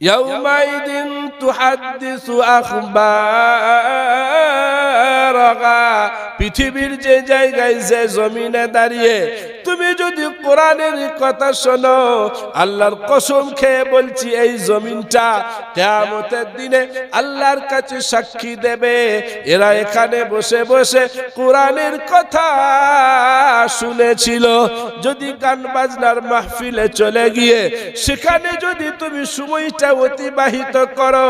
يومئذ تحدث أخبارها পৃথিবীর যে জায়গায় যে জমিনে দাঁড়িয়ে তুমি যদি কোরআনের কথা শোনো। আল্লাহর কসম খেয়ে বলছি, এই জমিনটা কেয়ামতের দিনে আল্লাহর কাছে সাক্ষী দেবে। এরা এখানে বসে বসে কোরআনের কথা শুনেছিল। যদি গান বাজনার মাহফিলে চলে গিয়ে, সেখানে যদি তুমি সময়টা অতিবাহিত করো,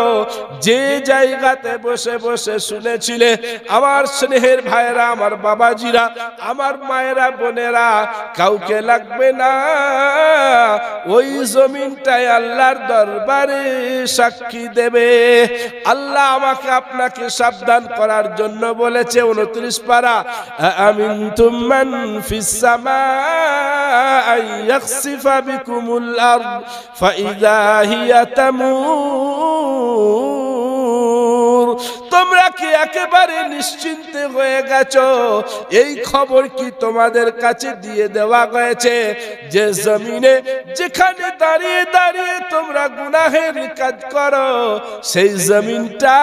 যে জায়গাতে বসে বসে শুনেছিলে, আমার স্নেহের ভাইরা আমার বাবাজিরা, আমার মায়েরা, বোনেরা, কাউকে লাগবে না। ওই জমিনটাই আল্লাহর দরবারে সাক্ষী দেবে। আল্লাহ আমাকে আপনাকে সাবধান করার জন্য বলেছে উনত্রিশ পারা। আমিন তুমান ফিসামা ফাইদা হিয়া তামুর তোমরা কি একেবারে নিশ্চিন্তে হয়ে গেছো? এই খবর কি তোমাদের কাছে দিয়ে দেওয়া হয়েছে যে জমিনে যেখানে দাঁড়িয়ে দাঁড়িয়ে তোমরা গুনাহের কাজ করো, সেই জমিনটা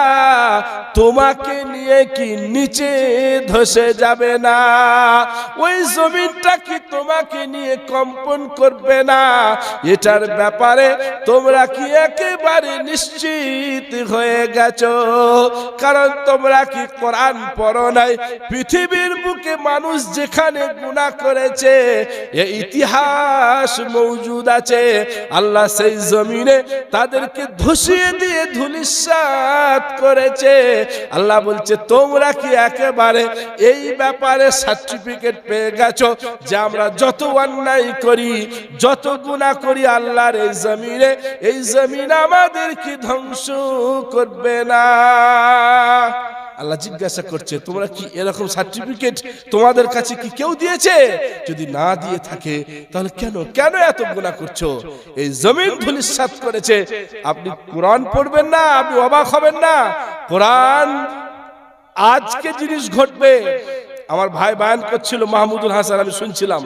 তোমাকে নিয়ে কি নিচে ধসে যাবে না? ওই জমিনটা কি তোমাকে নিয়ে কম্পন করবে না? এটার ব্যাপারে তোমরা কি একেবারে নিশ্চিত হয়ে গেছো? কারণ তোমরা কি কোরআন পড়ো নাই? পৃথিবীর বুকে মানুষ যেখানে গুনাহ করেছে, এ ইতিহাস মৌজুদ আছে। আল্লাহ সেই জমিনে তাদেরকে ধসিয়ে দিয়ে ধুলিসাত করেছে। আল্লাহ বলছে, তোমরা কি একেবারে এই ব্যাপারে সার্টিফিকেট পেয়ে গেছো যে আমরা যত অন্যায় করি, যত গুণা করি আল্লাহর এই জমিনে? এই জমিন আমাদের কি ধ্বংস করবে না? আল্লাহ জিজ্ঞাসা করছে, তোমরা কি এরকম সার্টিফিকেট তোমাদের কাছে কি কেউ দিয়েছে? যদি না দিয়ে থাকে, তাহলে কেন কেন এত গুণা করছ? এই জমিন ধুলিসাত করেছে। আপনি কোরআন পড়বেন না, আপনি অবাক হবেন না। কোরআন আজকে জিনিস ঘটবে। আমার ভাই বায়ান করছিল, মাহমুদুল হাসান আমি শুনছিলাম।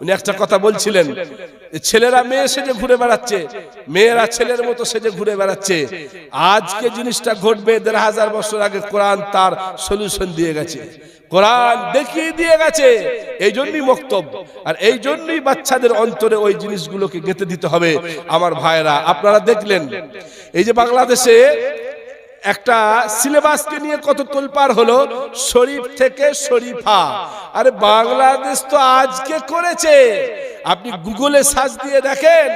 উনি একটা কথা বলছিলেন ছেলেরা মেয়ে সেজে ঘুরে বেড়াচ্ছে, মেয়েরা ছেলের মতো সেজে ঘুরে বেড়াচ্ছে, আজকে জিনিসটা ঘটবে দেড় হাজার বছর আগে কোরআন তার সলিউশন দিয়ে গেছে। কোরআন দেখিয়ে দিয়ে গেছে এই জন্যই বক্তব্য আর এই জন্যই বাচ্চাদের অন্তরে ওই জিনিসগুলোকে গেঁথে দিতে হবে। আমার ভাইরা আপনারা দেখলেন, এই যে বাংলাদেশে একটা সিলেবাসকে নিয়ে কত তোলপার হলো? শরীফ থেকে শরীফা। আরে বাংলাদেশ তো আজকে করেছে। আপনি গুগলে সার্চ দিয়ে দেখেন,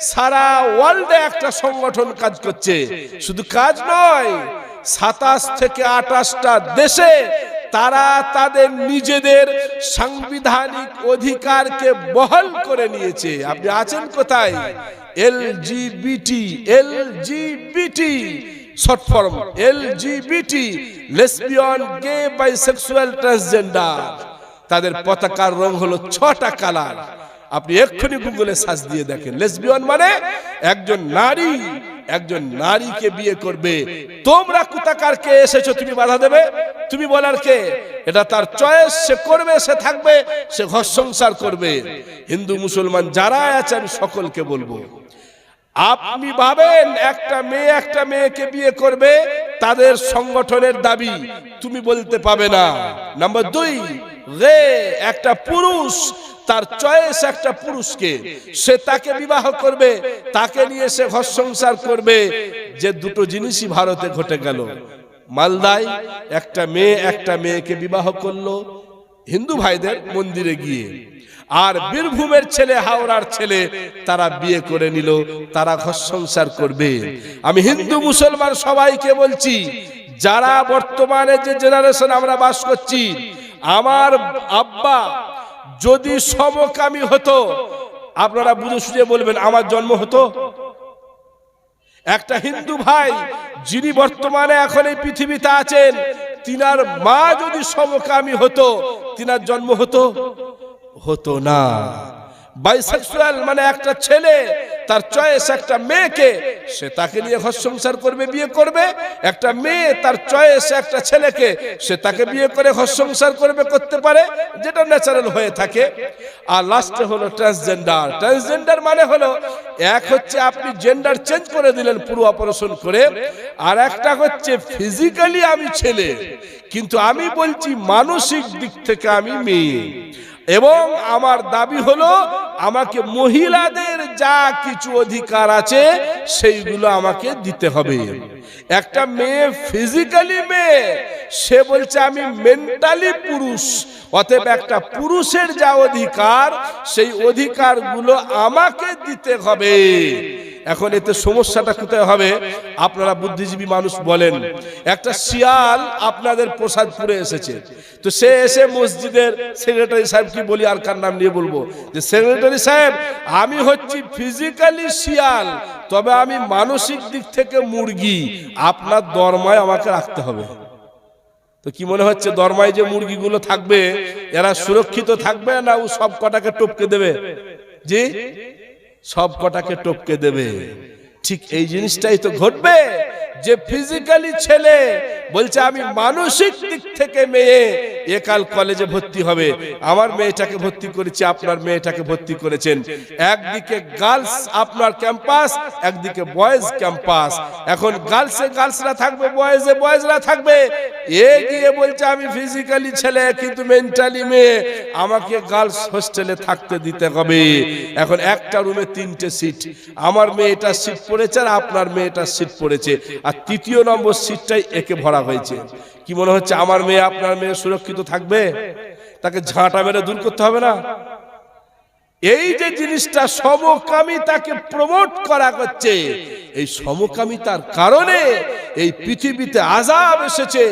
সারা ওয়ার্ল্ডে একটা সংগঠন কাজ করছে। শুধু কাজ নয়, সাতাশ থেকে আঠাশটা দেশে তারা তাদের নিজেদের সাংবিধানিক অধিকারকে বহল করে নিয়েছে। আপনি আছেন কোথায়? L GBT L GBT short form L GBT lesbian gay bisexual transgender তাদের পতাকার রং হলো ছটা কালার। আপনি এক্ষুনি গুগলে সার্চ দিয়ে দেখেন। লেসবিয়ান মানে একজন নারী, একজন নারীকে বিয়ে করবে। তোমরা কুতাকার কে এসেছ, তুমি বাধা দেবে? তুমি বলার কে? এটা তার চয়েস, সে করবে, সে থাকবে, সে ঘর সংসার করবে। হিন্দু, মুসলমান যারা আছে আমি সকলকে বলব। আপনি ভাবেন একটা মেয়ে একটা মেয়েকে বিয়ে করবে, তাদের সংগঠনের দাবি, তুমি বলতে পাবে না। নাম্বার দুই রে একটা পুরুষ, তার চয়েস একটা পুরুষকে, সে তাকে বিবাহ করবে, তাকে নিয়ে সে ঘর সংসার করবে, যে দুটো জিনিসই ভারতে ঘটে গেল। মালদায় একটা মেয়ে একটা মেয়েকে বিবাহ করল, হিন্দু ভাইদের মন্দিরে গিয়ে। আর বীরভূমের ছেলে, হাওড়ার ছেলে, তারা বিয়ে করে নিল, তারা ঘর সংসার করবে। আমি হিন্দু, মুসলমান সবাইকে বলছি, যারা বর্তমানে যে জেনারেশন আমরা বাস করছি, আমার আব্বা যদি সমকামী হতো, আপনারা বুঝে সুঝে বলবেন, আমার জন্ম হতো? একটা হিন্দু ভাই, যিনি বর্তমানে এখন এই পৃথিবীতে আছেন, তিনার মা যদি সমকামী হতো, তিনার জন্ম হতো? হতো না। বাইসেক্সুয়াল মানে একটা ছেলে, তার চয়েস একটা মেয়েকে, সে তাকে নিয়ে ঘর সংসার করবে, বিয়ে করবে। একটা মেয়ে, তার চয়েস একটা ছেলেকে, সে তাকে বিয়ে করে ঘর সংসার করবে, করতে পারে, যেটা ন্যাচারাল হয়ে থাকে। আর লাস্টে হলো ট্রান্সজেন্ডার ট্রান্সজেন্ডার মানে হলো, এক হচ্ছে আপনি জেন্ডার চেঞ্জ করে দিলেন পুরো অপারেশন করে, আর একটা হচ্ছে ফিজিক্যালি আমি ছেলে, কিন্তু আমি বলছি মানসিক দিক থেকে আমি মেয়ে। এবং আমার দাবি হলো, আমাকে মহিলাদের যা কিছু অধিকার আছে, সেইগুলো আমাকে দিতে হবে। একটা মেয়ে ফিজিক্যালি মেয়ে, সে বলছে, আমি মেন্টালি পুরুষ। অতএব একটা পুরুষের যা অধিকার, সেই অধিকারগুলো আমাকে দিতে হবে। এখন এতে সমস্যাটা কোথায় হবে? আপনারা বুদ্ধিজীবী মানুষ বলেন। একটা শিয়াল আপনাদের প্রসাদ প্রসাদপুরে এসেছে। তো সে এসে মসজিদের সেক্রেটারি সাহেব কি বলি আর কার নাম নিয়ে বলব? যে সেক্রেটারি সাহেব, আমি হচ্ছি ফিজিক্যালি শিয়াল, তবে আমি মানসিক দিক থেকে মুরগি। আপনার দরমায় আমাকে রাখতে হবে। তো কি মনে হচ্ছে দরমায় যে মুরগিগুলো থাকবে, এরা সুরক্ষিত থাকবে না ও সব কটাকে টপকে দেবে? জি? সব কটাকে টপকে দেবে। ঠিক এই জিনিসটাই তো ঘটবে। যে ফিজিক্যালি ছেলে বলছে, আমি মানসিক দিক থেকে মেয়ে একাল কলেজে ভর্তি হবে। আমার মেয়েটাকে ভর্তি করেছি, আপনার মেয়েটাকে ভর্তি করেছেন। একদিকে গার্লস আপনার ক্যাম্পাস একদিকে বয়েজ ক্যাম্পাস এখন গার্লসে গার্লসরা থাকবে বয়েজে বয়েজরা থাকবে। এ গিয়ে বলছে, আমি ফিজিক্যালি ছেলে, কিন্তু মেন্টালি মেয়ে। আমাকে গার্লস হোস্টেলে থাকতে দিতে হবে। এখন একটা রুমে তিনটে সিট আমার মেয়েটার সিট পড়েছে আর আপনার মেয়েটার সিট পড়েছে। আর তৃতীয় নম্বর সিটটাই একে ভরা হয়েছে। কি মনে হচ্ছে আমার মেয়ে, আপনার মেয়ে সুরক্ষিত থাকবে? তাকে ঝাঁটা মেরে দূর করতে হবে না? এই যে জিনিসটা সমকামিতাকে প্রমোট করা হচ্ছে, এই সমকামিতার কারণে এই পৃথিবীতে আজাব এসেছে।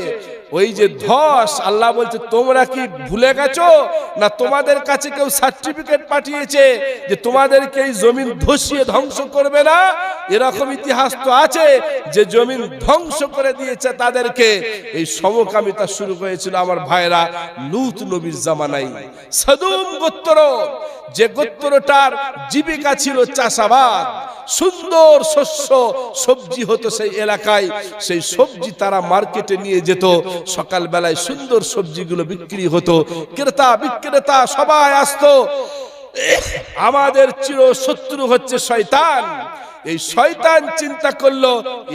ওই যে ধস, আল্লাহ বলছে, তোমরা কি ভুলে গেছো? না তোমাদের কাছে কেউ সার্টিফিকেট পাঠিয়েছে যে তোমাদেরকে এই জমিন ধসিয়ে ধ্বংস করবে না? এরকম ইতিহাস তো আছে, যে জমিন ধ্বংস করে দিয়েছে তাদেরকে। এই সমকামিতা শুরু হয়েছিল আমার ভাইরা লুত নবীর জামানাই সদুম গোত্র যে গোত্রটার জীবিকা ছিল চাষাবাদ, সুন্দর শস্য, সবজি হতো সেই এলাকায়, সেই সবজি তারা মার্কেটে নিয়ে যেত, সকালবেলায় সুন্দর সবজিগুলো বিক্রি হতো, ক্রেতা বিক্রেতা সবাই আসতো আমাদের চির শত্রু হচ্ছে শয়তান। এই শয়তান চিন্তা করল,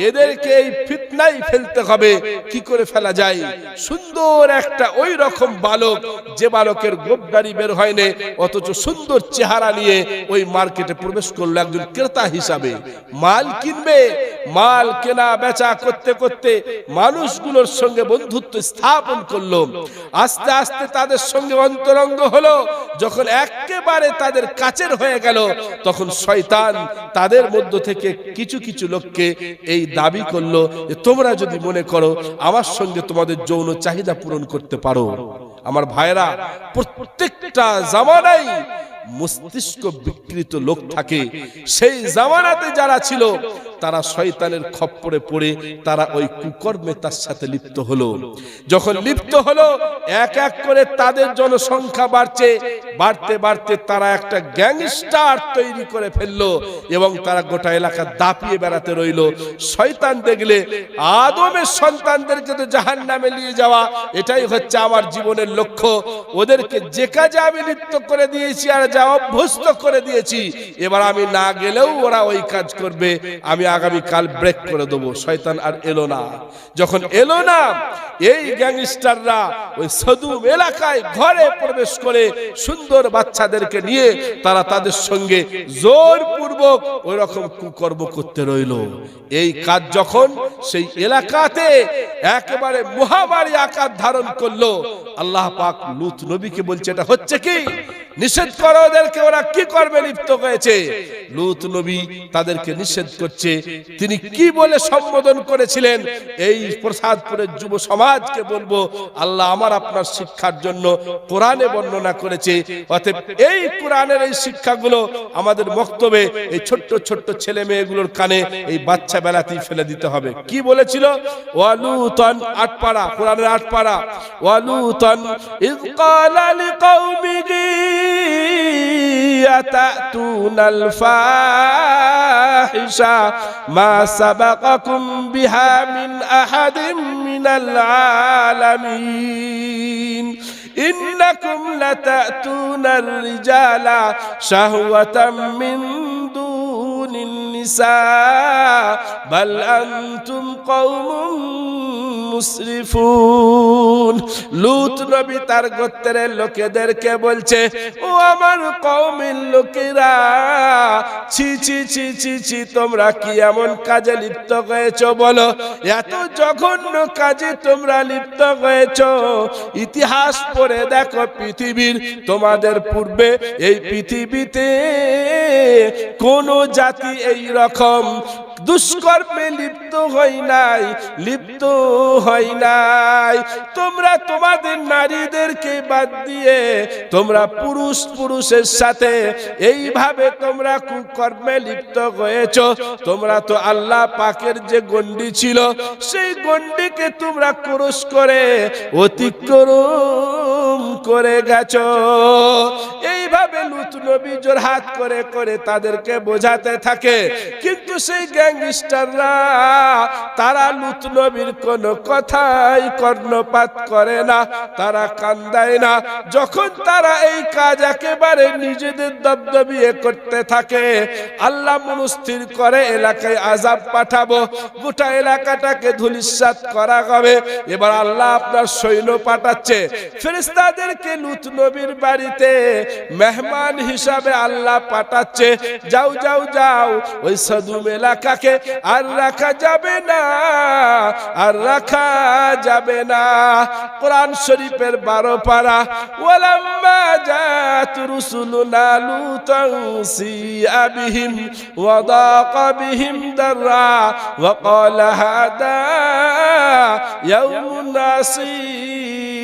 এদেরকে এই ফিতনাই ফেলতে হবে। কি করে ফেলা যায়? সুন্দর একটা ওই রকম বালক, যে বালকের গোপদারি বের হয়নি, অথচ সুন্দর চেহারা নিয়ে ওই মার্কেটে প্রবেশ করল একজন ক্রেতা হিসাবে। মাল কিনবে, মাল কেনা বেচা করতে করতে মানুষগুলোর সঙ্গে বন্ধুত্ব স্থাপন করল। আস্তে আস্তে তাদের সঙ্গে অন্তরঙ্গ হলো। যখন একেবারে তাদের কাছের হয়ে গেল, তখন শয়তান তাদের মধ্য থেকে কিছু কিছু লোককে এই দাবি করল যে তোমরা যদি মনে করো আমার সঙ্গে তোমাদের যৌন চাহিদা পূরণ করতে পারো। আমার ভাইরা প্রত্যেকটা জামানাই মস্তিষ্ক বিকৃত লোক থাকে। সেই জামানাতে যারা ছিল তারা শয়তানের খপ্পরে পড়ে তারা ওই কুকর্মে তার সাথে লিপ্ত হলো। যখন লিপ্ত হলো, এক এক করে তাদের জনসংখ্যা বাড়ছে। বাড়তে বাড়তে তারা একটা গ্যাংস্টার তৈরি করে ফেলল এবং তারা গোটা এলাকা দাপিয়ে বেড়াতে রইল। শয়তান দেখলে আদমের সন্তানদেরকে তো জাহান নামে নিয়ে যাওয়া, এটাই হচ্ছে আমার জীবনের লক্ষ্য। ওদেরকে যে কাজে আমি লিপ্ত করে দিয়েছি আর যা অভ্যস্ত করে দিয়েছি, এবার আমি না গেলেও ওরা ওই কাজ করবে। আমি আগামী কাল ব্রেক করে দেবো। শয়তান আর এলো না। যখন এলো না, এই গ্যাংস্টাররা ওই সদুম এলাকায় ঘরে প্রবেশ করে সুন্দর বাচ্চাদেরকে নিয়ে তারা তাদের সঙ্গে জোরপূর্বক ওই রকম কুকর্ম করতে রইল। এই কাজ যখন সেই এলাকাতে একেবারে মহামারী আকার ধারণ করল, আল্লাহ পাক লুত নবীকে বলছে, এটা হচ্ছে কি? নিষেধ করো ওদেরকে, ওরা কি করবে? লিপ্ত হয়েছে। লুত নবী তাদেরকে নিষেধ করছে। তিনি কি বলে সম্বোধন করেছিলেন? এই প্রসাদপুরের যুব সমাজকে বলব, আল্লাহ আমার আপনার শিক্ষার জন্য কোরআনে বর্ণনা করেছে। অতএব এই কোরআনের এই শিক্ষাগুলো আমাদের বক্তব্যে এই ছোট্ট ছোট্ট ছেলে মেয়েগুলোর কানে এই বাচ্চা বেলাতেই ফেলে দিতে হবে। কি বলেছিল? ওয়ালুতন আটপাড়া, কোরআনের আটপাড়া। ওয়ালুতন ক্বালা লিকাউমিহি أتأتون الفاحشة. ما سبقكم بها من أحد من العالمين. إنكم لتأتون الرجال شهوة من دون النساء. بل أنتم قوم মুসরিফুন। লুত নবী তার গোত্রের লোকেদেরকে বলছে, ও আমার কওমের লোকেরা, ছি ছি ছি ছি ছি, তোমরা কি এমন কাজে লিপ্ত হয়েছ বলো? এত জঘন্য কাজে তোমরা লিপ্ত হয়েছ। ইতিহাস পড়ে দেখো পৃথিবীর, তোমাদের পূর্বে এই পৃথিবীতে কোন জাতি এই রকম দুষ্কর্মে লিপ্ত হই নাই, লিপ্ত হই নাই। তোমরা তোমাদের নারীদেরকে বাদ দিয়ে, তোমরা পুরুষ পুরুষের সাথে এইভাবে তোমরা কুকর্মে লিপ্ত হয়েছ। তোমরা তো আল্লাহ পাকের যে গন্ডি ছিল, সেই গন্ডিকে তোমরা ক্রস করে, অতিক্রম করে গেছ। এইভাবে লুত নবী জোর হাত করে করে তাদেরকে বোঝাতে থাকে? কিন্তু সেই গ্যাংস্টাররা, তারা লুত নবীর কোনো কথাই কর্ণপাত করে না, তারা কান্দায় না। যখন তারা এই কাজ একেবারে নিজেদের দবদবিয়ে করতে থাকে, আল্লাহ মনস্থির করে এলাকায় আজাব পাঠাবো, গোটা এলাকাটাকে ধুলিসাত করা হবে। এবার আল্লাহ আপনার সৈন্য পাঠাচ্ছে। ফেরেস্তাদেরকে লুত নবীর বাড়িতে মেহমান হিসাবে আল্লাহ পাঠাচ্ছে, যাও যাও যাও, ওই সদুম এলাকাকে আর রাখা যাবে না, আর রাখা যাবে না। কোরআন শরীফের বারো পারা, ওয়ালাম্মা জাত রুসুলুনা লুতান সিআ বিহিম ওয়াদাক বিহিম দাররা, ওয়া ক্বালা হাদা ইয়াউমুন নাসির।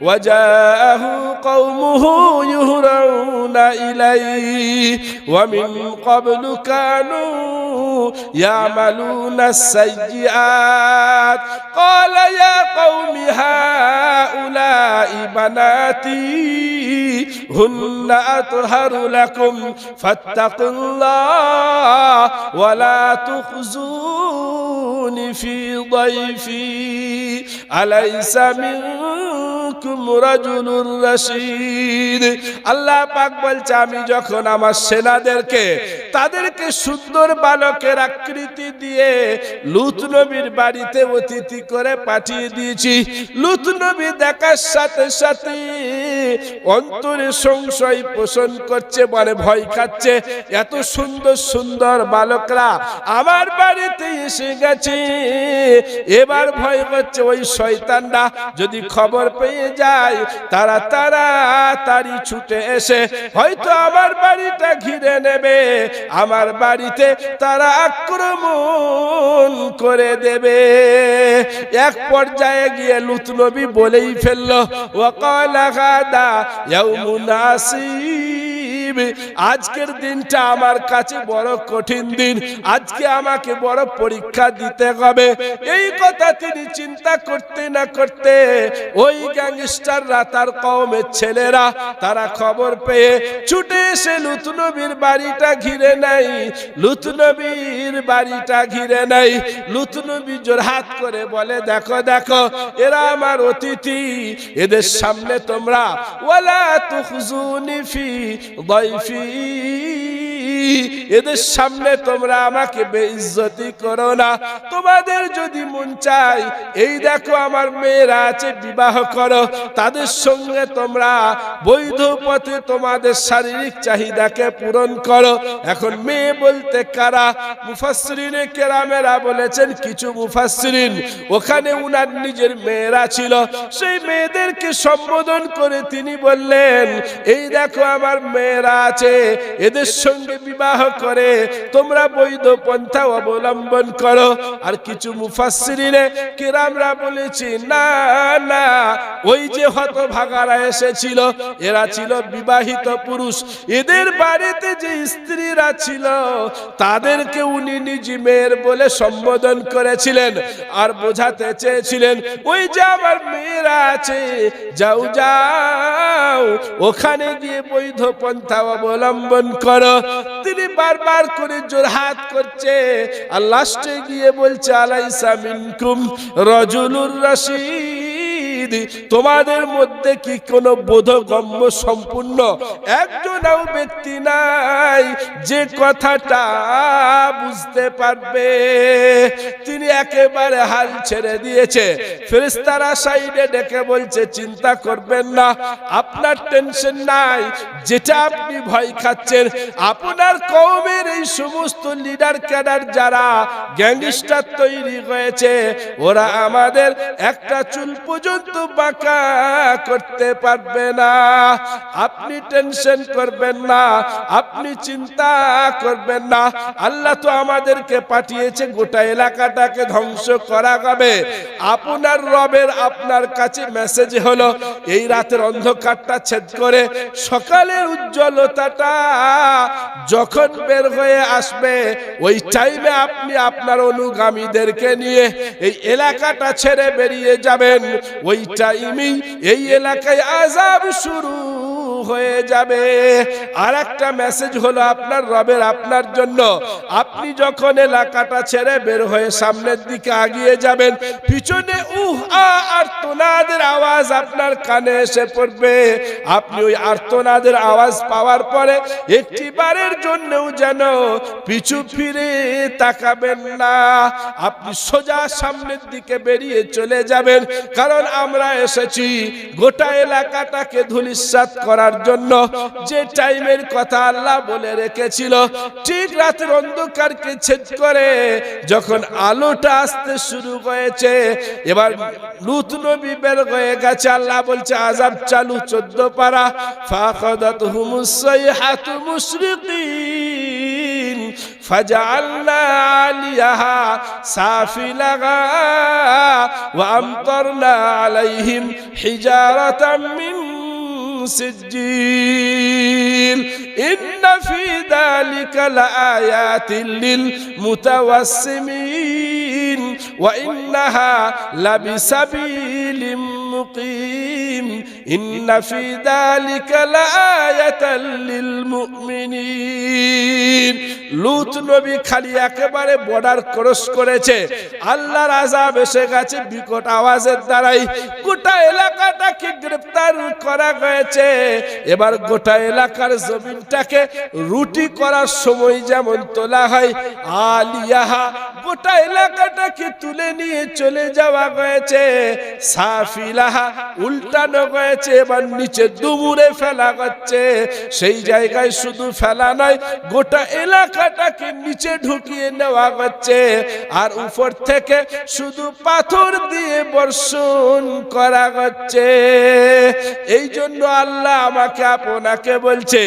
وجاءه قومه يهرون إليه. ومن قبل كانوا يعملون السيئات. قال يا قوم هؤلاء بناتي هن أطهر لكم. فاتقوا الله ولا تخزون في ضيفي. أليس رشيد আল্লাহ পাক বলছে, আমি যখন আমার সেনাদেরকে, তাদেরকে সুন্দর বালকের আকৃতি দিয়ে বাড়িতে অতিথি করে পাঠিয়ে দিয়েছি। দেখার সাথে অন্তরে সংশয় পোষণ করছে মানে ভয় খাচ্ছে, এত সুন্দর সুন্দর বালকরা আমার বাড়িতে এসে গেছে। এবার ভয় করছে ওই শয়তানরা যদি খবর পেয়ে যায়। তারা তাড়াতাড়ি ছুটে এসে হয়তো আমার বাড়িটা ঘিরে নেবে। আমার বাড়িতে তারা আক্রমণ করে দেবে। এক পর্যায়ে গিয়ে লুত নবী বলেই ফেলল ওয়াকালা গাদা ইয়াউমুন আসিব আজকের দিনটা আমার কাছে বড় কঠিন দিন। আজকে আমাকে বড় পরীক্ষা দিতে হবে। এই কথা তিনি চিন্তা করতে না করতে ওই গ্যাংস্টাররা তার কওমের ছেলেরা, তারা খবর পেয়ে ছুটে এসে লুত নবীর বাড়িটা ঘিরে নেই লুত নবীর বাড়িটা ঘিরে নেই লুত নবী জোরহাত করে বলে, দেখো দেখো, এরা আমার অতিথি। এদের সামনে তোমরা, ওয়ালা তুখজুনি ফি ie এদের সামনে তোমরা আমাকে বেইজ্জতি করো না। তোমাদের যদি মন চাই এই দেখো আমার মেয়েরা আছে, বিবাহ করো। তাদের সঙ্গে তোমরা বৈধ পথে তোমাদের শারীরিক চাহিদাকে পূরণ করো। এখন মেয়ে বলতে কারা? মুফাসরিনে কেরামেরা বলেছেন, কিছু মুফাসরিন ওখানে উনার নিজের মেয়েরা ছিল। সেই মেয়েদেরকে সম্বোধন করে তিনি বললেন, এই দেখো আমার মেয়েরা আছে, এদের সঙ্গে বিবাহ করে, তোমরা বৈধ পন্থা অবলম্বন করো। আর কিছু মুফাসসিরিনে কিরামরা বলেছি, না না, ওই যে হতভাগারা এসেছিল, এরা ছিল বিবাহিত পুরুষ। এদের বাড়িতে যে স্ত্রীরা ছিল, তাদেরকে উনি নিজ মেয়ের বলে সম্বোধন করেছিলেন আর বোঝাতে চেয়েছিলেন, ওই যে আমার মেয়েরা আছে, যাও যাও, ওখানে গিয়ে বৈধ পন্থা অবলম্বন করো। তিনি বারবার করে জোরহাত করছে। আর লাস্টে গিয়ে বলছে আলাইসা মিনকুম রজুলুর রশিদ। তোমাদের মধ্যে কি কোনো বোধগম্য সম্পূর্ণ একজনও ব্যক্তি নাই, যে কথাটা বুঝতে পারবে, তিনি একেবারে হাল ছেড়ে দিয়েছে। ফেরেশতারা সাইডে ডেকে বলছে, চিন্তা করবেন না, আপনার টেনশন নাই, যেটা আপনি ভয় খাচ্ছেন, আপনার কওমের এই সমস্ত লিডার ক্যাডার যারা গ্যাংস্টার তৈরি হয়েছে, ওরা আমাদের একটা চুল পর্যন্ত বাঁকা করতে পারবে না। আপনি টেনশন করবেন না, আপনি চিন্তা করবেন না। আল্লাহ তো আমাদেরকে পাঠিয়েছে, গোটা এলাকাটাকে ধ্বংস করা হবে আপনার রবের আপনার কাছে মেসেজ হলো, এই রাতের অন্ধকারটা ছেদ করে সকালের উজ্জ্বলতাটা যখন বের হয়ে আসবে, ওই টাইমে আপনি আপনার অনুগামীদেরকে নিয়ে এই এলাকাটা ছেড়ে বেরিয়ে যাবেন। ওই টাইমেই এই এলাকায় আজাব শুরু। হয়ে যাবে। আর একটা মেসেজ হলো আপনার রবের আপনার জন্য। আপনি যখন এলাকাটা ছেড়ে বের হয়ে সামনের দিকে আগিয়ে যাবেন, পিছনে উহ, আ, আর্তনাদের আওয়াজ আপনার কানে এসে পড়বে। আপনি ওই আর্তনাদের আওয়াজ পাওয়ার পরে একটি বারের জন্যও যেন পিছু ফিরে তাকাবেন না। আপনি সোজা সামনের দিকে বেরিয়ে চলে যাবেন, কারণ আমরা এসেছি গোটা এলাকাটাকে ধুলিসাৎ করার জন্য যে টাইমের কথা আল্লাহ বলে রেখেছিল ঠিক রাতের অন্ধকারকে ছেদ করে যখন আলোটা আসতে শুরু হয়েছে এবার লুত নবী বের হয়ে গেছে আল্লাহ বলছে আজাব চালু চোদ্দ পারা ফাখাদাত হুমুস সাইহাতু মুশরিকিন فجعلنا عاليها سافلها وأمطرنا عليهم حجارة من سجيل. إن في ذلك لآيات للمتوسمين وإنها لبسبيل مقيم. إن في ذلك لآية للمؤمنين লুত নবী খালি একেবারে বর্ডার ক্রস করেছে আল্লাহর আজাব এসে গেছে বিকট আওয়াজের দ্বারাই গোটা এলাকাটাকে গ্রেফতার করা হয়েছে এবার গোটা এলাকার জমিনটাকে রুটি করার সময় যেমন তোলা হয় আলিয়াহা গোটা এলাকাটাকে তুলে নিয়ে চলে যাওয়া হয়েছে সাফিলাহা উল্টানো হয়েছে, এবার নিচে দুমুরে ফেলা হচ্ছে। সেই জায়গায় শুধু ফেলা নয় গোটা এলাকাটাকে নিচে ঢুকিয়ে নেওয়া হচ্ছে। আর উপর থেকে শুধু পাথর দিয়ে বর্ষণ করা হচ্ছে। এই জন্য আল্লাহ আমাকে, আপনাকে বলছে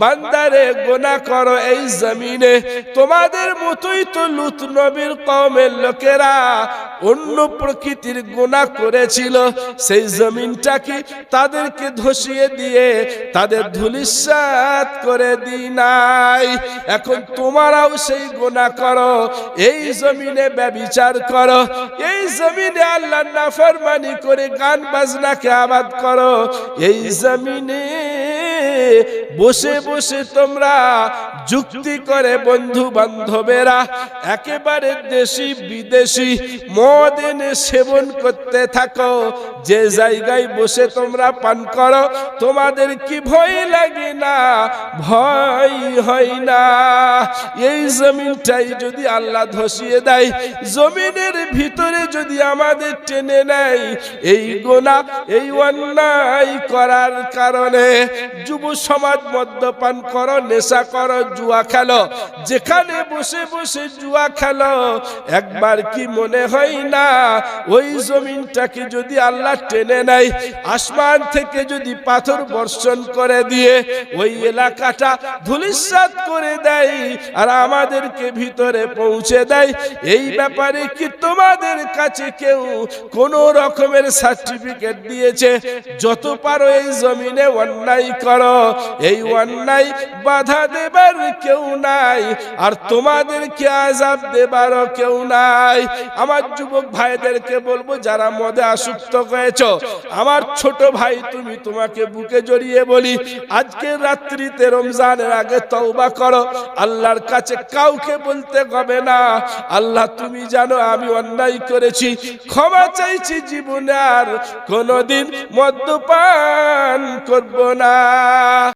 বান্দারে গোনা করো এই জমিনে। তোমাদের মতোই তো লুত নবীর কমের লোকেরা। অন্য প্রকৃতির গোনা করেছিল, সেই জমিনটাকে তাদেরকে ধসিয়ে দিয়ে তাদের ধুলিসাত করে দি নাই। এখন তোমরাও সেই গোনা করো, এই জমিনে ব্যবিচার করো, এই জমিনে আল্লাহ নাফরমানি করে গান বাজনাকে আবাদ করো, এই জমিনে বসে বসে তোমরা যুক্তি করে বন্ধু বান্ধবেরা একেবারে দেশি বিদেশি মদ এনে সেবন করতে থাকো, যে জায়গায় বসে তোমরা পান করো, তোমাদের কি ভয় লাগে না? ভয় হয় না। এই জমিনটাই যদি আল্লাহ ধসিয়ে দেয়, জমিনের ভিতরে যদি আমাদের টেনে নেয়, এই গোনা, এই অন্যায় করার কারণে যুব সমাজ মদ্যপান করো, নেশা করো, জুয়া খেলো। যেখানে বসে বসে জুয়া খেলো, একবার কি মনে হয় না, ওই জমিনটাকে যদি আল্লাহ টেনে নেয়, আসমান থেকে যদি পাথর বর্ষণ করে দিয়ে ওই এলাকাটা ধুলিসাৎ করে দেয় আর আমাদেরকে ভিতরে পৌঁছে দেয়, এই ব্যাপারে কি তোমাদের কাছে কেউ কোন রকমের সার্টিফিকেট দিয়েছে? যত পারো এই জমিনে অন্যায় করো, এই অন্যায় বাধা দেবার কেউ নাই, আর তোমাদেরকে আজাব দেবারও কেউ নাই। আমার যুবক ভাইদেরকে বলব, যারা মদে আসক্ত হয়েছ, আমার ছোট ভাই তুমি তোমাকে বুকে জড়িয়ে বলি, আজকে রাত্রিতে রমজানের আগে তওবা করো, আল্লাহর কাছে কাউকে বলতে হবে না, আল্লাহ তুমি জানো আমি অন্যায় করেছি, ক্ষমা চাইছি জীবনে আর কোনোদিন মদ্যপান করব না।